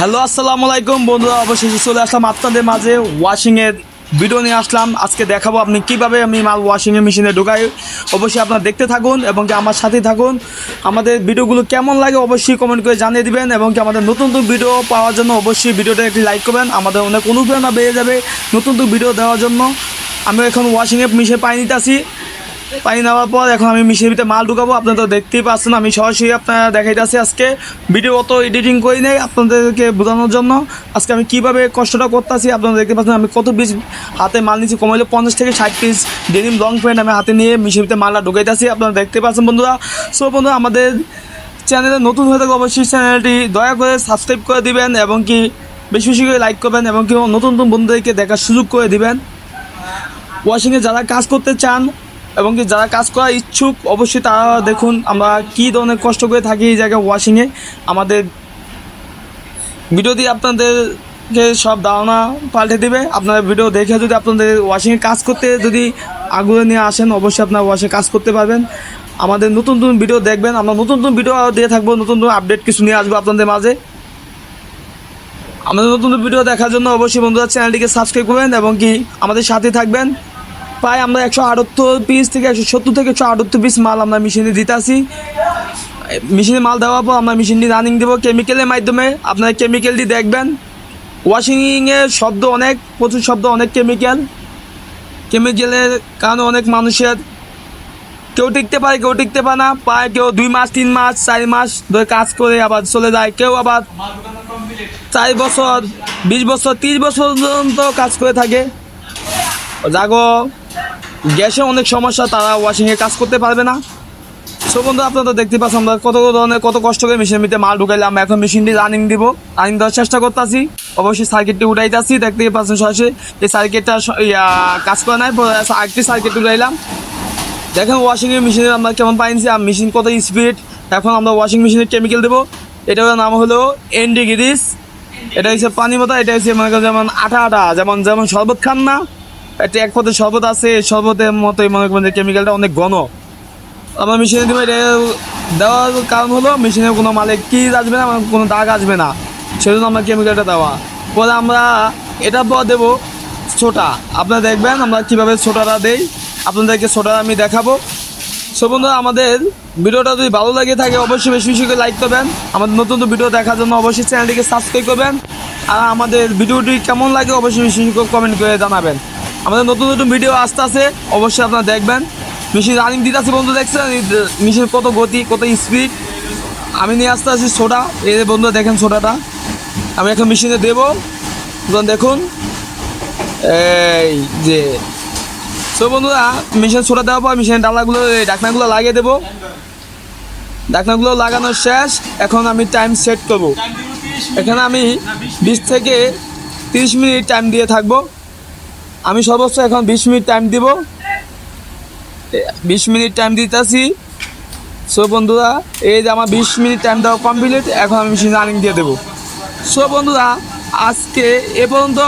Hello, আসসালামু আলাইকুম। বন্ধুরা, অবশেষে চলে আসলাম আপনাদের মাঝে ওয়াশিংয়ের ভিডিও নিয়ে আসলাম। আজকে দেখাবো আপনি কীভাবে আমি মাল ওয়াশিংয়ের মেশিনে ঢোকাই। অবশ্যই আপনারা দেখতে থাকুন এবং কি আমার সাথে থাকুন। আমাদের ভিডিওগুলো কেমন লাগে অবশ্যই কমেন্ট করে জানিয়ে দিবেন এবং কি আমাদের নতুন নতুন ভিডিও পাওয়ার জন্য অবশ্যই ভিডিওটা একটি লাইক করবেন। আমাদের অনেক অনুপ্রেরণা বেড়ে যাবে নতুন নতুন ভিডিও দেওয়ার জন্য। আমি এখন ওয়াশিংয়ে মিশে পানি নিতেছি পানি নেওয়ার পর এখন আমি মিশিয়ে ভিতরে মাল ঢুকাবো। আপনারা তো দেখতেই পাচ্ছেন, আমি সরাসরি আপনারা দেখাইতেছি আজকে। ভিডিও অত এডিটিং করি নেই আপনাদেরকে বোঝানোর জন্য। আজকে আমি কীভাবে কষ্টটা করতেছি আপনারা দেখতে পাচ্ছেন, আমি কত পিস হাতে মাল নিচ্ছি কমাইলে পঞ্চাশ থেকে ষাট পিস ডেনিম লং প্যান্ট আমি হাতে নিয়ে মিশিয়ে ভিতরে মালটা ঢুকাইতেছি, আপনারা দেখতে পাচ্ছেন বন্ধুরা। সো বন্ধুরা, আমাদের চ্যানেলে নতুন হয়ে থাকলে অবশ্যই চ্যানেলটি দয়া করে সাবস্ক্রাইব করে দিবেন এবং কি বেশি বেশি করে লাইক করবেন এবং কি নতুন নতুন বন্ধুদেরকে দেখার সুযোগ করে দিবেন। ওয়াশিংয়ে যারা কাজ করতে চান এবং কি যারা কাজ করার ইচ্ছুক, অবশ্যই তারা দেখুন আমরা কী ধরনের কষ্ট করে থাকি এই জায়গায় ওয়াশিংয়ে আমাদের ভিডিও দিয়ে আপনাদেরকে সব ধারণা পাল্টে দেবে। আপনারা ভিডিও দেখে যদি আপনাদের ওয়াশিংয়ে কাজ করতে যদি আগ্রহ নিয়ে আসেন, অবশ্যই আপনারা ওয়াশে কাজ করতে পারবেন। আমাদের নতুন নতুন ভিডিও দেখবেন। আমরা নতুন নতুন ভিডিও দিয়ে থাকব, নতুন নতুন আপডেট কিছু নিয়ে আসব আপনাদের মাঝে। আমাদের নতুন ভিডিও দেখার জন্য অবশ্যই বন্ধুরা চ্যানেলটিকে সাবস্ক্রাইব করবেন এবং কি আমাদের সাথে থাকবেন। প্রায় আমরা একশো আটাত্তর পিস থেকে একশো সত্তর থেকে একশো আটাত্তর পিস মাল আমরা মেশিনে দিতে আসি মেশিনে মাল দেওয়ার পর আমরা মেশিনটি রানিং দেবো কেমিক্যালের মাধ্যমে। আপনারা কেমিক্যালটি দেখবেন। ওয়াশিংয়ের শব্দ অনেক, প্রচুর শব্দ, অনেক কেমিক্যাল কেমিক্যালের কারণে অনেক মানুষের কেউ টিকতে পারে, কেউ টিকতে পারে না। পায় কেউ দুই মাস, তিন মাস, চার মাস ধরে কাজ করে আবার চলে যায়। কেউ আবার চার বছর, বিশ বছর, তিরিশ বছর পর্যন্ত কাজ করে থাকে। জাগো, গ্যাসে অনেক সমস্যা, তারা ওয়াশিংয়ে কাজ করতে পারবে না। সো বন্ধু আপনারা তো দেখতে পাচ্ছেন, আমরা কত ধরনের, কত কষ্ট করে মেশিনের ভিতরে মাল ঢুকাইলাম। এখন মেশিনটি রানিং দিব রানিং দেওয়ার চেষ্টা করতেছি। অবশ্যই সার্কিটটি উঠাইতেছি, দেখতে পাচ্ছেন সরাসরি এই সার্কিটটা কাজ করে নাই আরেকটি সার্কিট উঠাইলাম। দেখেন ওয়াশিংয়ের মেশিনে আমরা কেমন পাইছি আর মেশিন কত স্পিড এখন আমরা ওয়াশিং মেশিনের কেমিক্যাল দেবো। এটার নাম হলো এনডি গিরিস এটা হচ্ছে পানি মতো, এটা হচ্ছে মনে করেন যেমন আটা আটা যেমন যেমন শরবত খান না। একটা এক পথে শরবত আছে শরবতের মতোই মনে করেন যে কেমিক্যালটা অনেক ঘন। আমরা মেশিনে দেবো দেওয়ার কারণ হলো মেশিনে কোনো মালে কি আসবে না মানে কোনো দাগ আসবে না। সেজন্য আমরা কেমিক্যালটা দেওয়া। পরে আমরা এটা পর দেবো ছোটা। আপনারা দেখবেন আমরা কীভাবে ছোটাটা দেই। আপনাদেরকে ছোটা আমি দেখাবো। সো বন্ধুরা, আমাদের ভিডিওটা যদি ভালো লাগে থাকে, অবশ্যই বেশি বেশি করে লাইক করবেন। আমাদের নতুন নতুন ভিডিও দেখার জন্য অবশ্যই চ্যানেলটিকে সাবস্ক্রাইব করবেন। আর আমাদের ভিডিওটি কেমন লাগে, অবশ্যই বেশি বেশি করে কমেন্ট করে জানাবেন। আমাদের নতুন নতুন ভিডিও আসতে আছে অবশ্যই আপনারা দেখবেন। মেশিন রানিং দিতে আছে বন্ধু, দেখছেন? মেশিন কত গতি, কত স্পিড আমি নিয়ে আসতে আসি সোডা এই বন্ধু দেখেন সোডাটা আমি এখন মেশিনে দেবো। দেখুন। এই যে। সো বন্ধুরা, মেশিন ছোটা দেওয়ার পর মেশিনের ডালাগুলো ডাকনাগুলো লাগিয়ে দেবো। ডাকনাগুলো লাগানো শেষ। এখন আমি টাইম সেট করব। এখানে আমি বিশ থেকে তিরিশ মিনিট টাইম দিয়ে থাকব। আমি সর্বোচ্চ এখন বিশ মিনিট টাইম দিব। বিশ মিনিট টাইম দিতেছি। সো বন্ধুরা, এই যে আমার বিশ মিনিট টাইম দেওয়া কমপ্লিট এখন আমি মেশিন রানিং দিয়ে দেবো। সো বন্ধুরা, আজকে এ পর্যন্ত